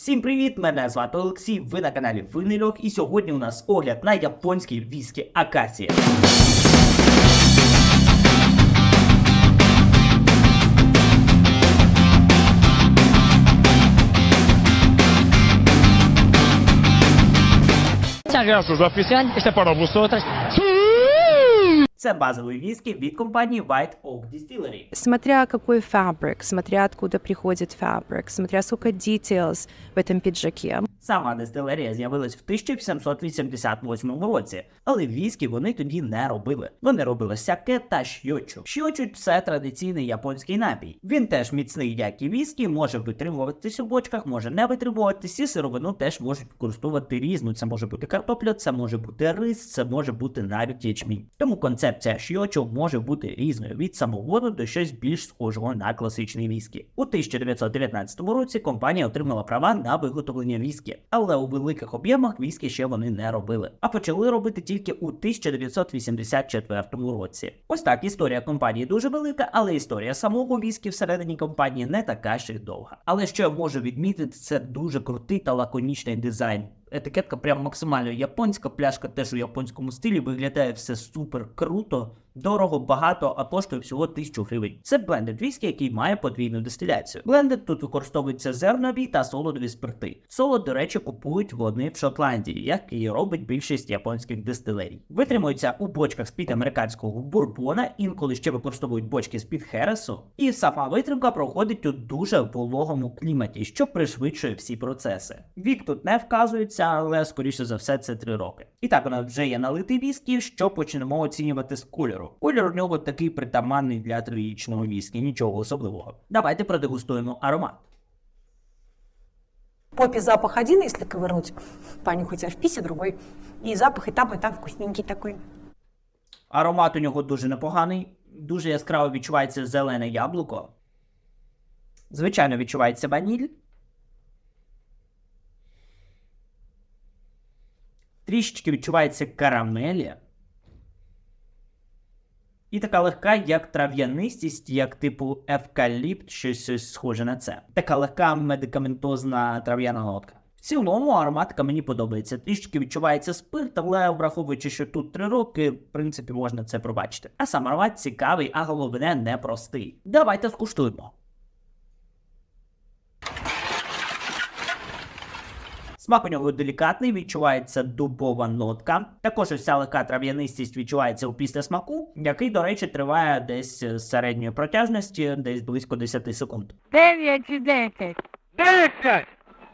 Всім привіт! Мене звати Олексій. Ви на каналі Винильок, і сьогодні у нас огляд на японський віскі Акація. Je dois oficial, este para vosotros. Це базовий віскі від компанії White Oak Distillery. Смотря какой фабрик, смотря откуда приходит фабрик, смотря сколько details в этом пиджаке. Сама дистилерія з'явилась в 1888 році, але віскі вони тоді не робили. Вони робили сяке та щочу. Щочу це традиційний японський напій. Він теж міцний, як і віскі, може витримуватись у бочках, може не витримуватись, і сировину теж можуть використовувати різну. Це може бути картопля, це може бути рис, це може бути навіть ячмінь. Тому концепція щочу може бути різною від самогону до щось більш схожого на класичний віскі. У 1919 році компанія отримала права на виготовлення віскі, але у великих об'ємах віскі ще вони не робили, а почали робити тільки у 1984 році. Ось так історія компанії дуже велика, але історія самого віскі всередині компанії не така ще й довга. Але що я можу відмітити, це дуже крутий та лаконічний дизайн. Етикетка прям максимально японська, пляшка теж у японському стилі, виглядає все супер круто, дорого, багато, а коштує всього 1000 гривень. Це блендед віскі, який має подвійну дистиляцію. Блендед тут використовуються зернові та солодові спирти. Солод, до речі, купують вони в Шотландії, як і робить більшість японських дистилерій. Витримуються у бочках з-під американського бурбона, інколи ще використовують бочки з-під Хересу. І сама витримка проходить у дуже вологому кліматі, що пришвидшує всі процеси. Вік тут не вказується, але скоріше за все це 3 роки. І так у нас вже є налитий віскі, що почнемо оцінювати з кольору. Колір у нього такий притаманний для трирічного віскі, нічого особливого. Давайте продегустуємо аромат. попе запах один, если ковырнуть, понюхать, а в писе другой. И запах и там, и там вкусненький такой. Аромат у нього дуже непоганий, дуже яскраво відчувається зелене яблуко. Звичайно, відчувається ваніль. Трішечки відчувається карамелі. І така легка, як трав'янистість, як типу евкаліпт, щось, щось схоже на це. Така легка медикаментозна трав'яна нотка. В цілому ароматика мені подобається. Трішки відчувається спирт, але враховуючи, що тут три роки, в принципі, можна це пробачити. А сам аромат цікавий, а головне непростий. Давайте скуштуємо. Смак у нього делікатний, відчувається дубова нотка. Також ось ця легка трав'янистість відчувається у після смаку, який, до речі, триває десь з середньої протяжності, десь близько 10 секунд. Дев'ять чи десять? Десять!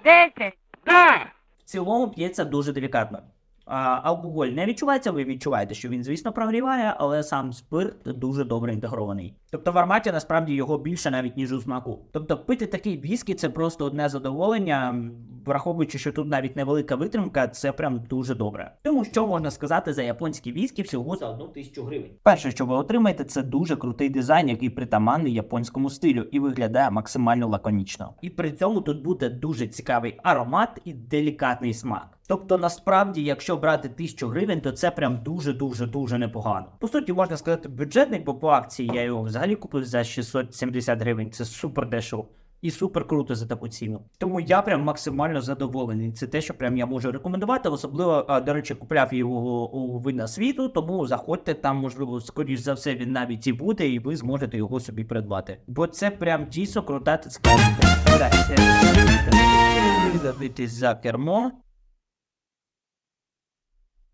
Десять. Да! В цілому п'ється дуже делікатно. Алкоголь не відчувається, ви відчуваєте, що він, звісно, прогріває, але сам спирт дуже добре інтегрований. Тобто в ароматі насправді його більше навіть ніж у смаку. Тобто пити такий віскі це просто одне задоволення, враховуючи, що тут навіть невелика витримка, це прям дуже добре. Тому що можна сказати за японські віскі всього за одну тисячу гривень. Перше, що ви отримаєте, це дуже крутий дизайн, який притаманний японському стилю і виглядає максимально лаконічно. І при цьому тут буде дуже цікавий аромат і делікатний смак. Тобто, насправді, якщо брати 1000 гривень, то це прям дуже дуже непогано. По суті, можна сказати, бюджетний, бо по акції я його взагалі купив за 670 гривень. Це супер дешево. І супер круто за таку ціну. Тому я прям максимально задоволений. Це те, що прям я можу рекомендувати. Особливо, до речі, купляв його у вина світу, тому заходьте там, можливо, скоріш за все, він навіть і буде, і ви зможете його собі придбати. Бо це прям дійсно крута Задивитись за кермо.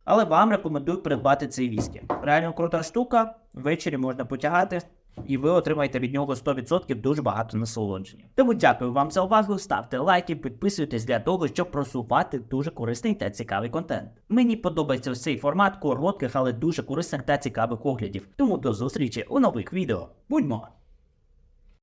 Але вам рекомендую придбати цей віскі. Реально крута штука, ввечері можна потягати, і ви отримаєте від нього 100% дуже багато насолодження. Тому дякую вам за увагу, ставте лайки, підписуйтесь для того, щоб просувати дуже корисний та цікавий контент. Мені подобається цей формат коротких, але дуже корисних та цікавих оглядів. Тому до зустрічі у нових відео. Будьмо!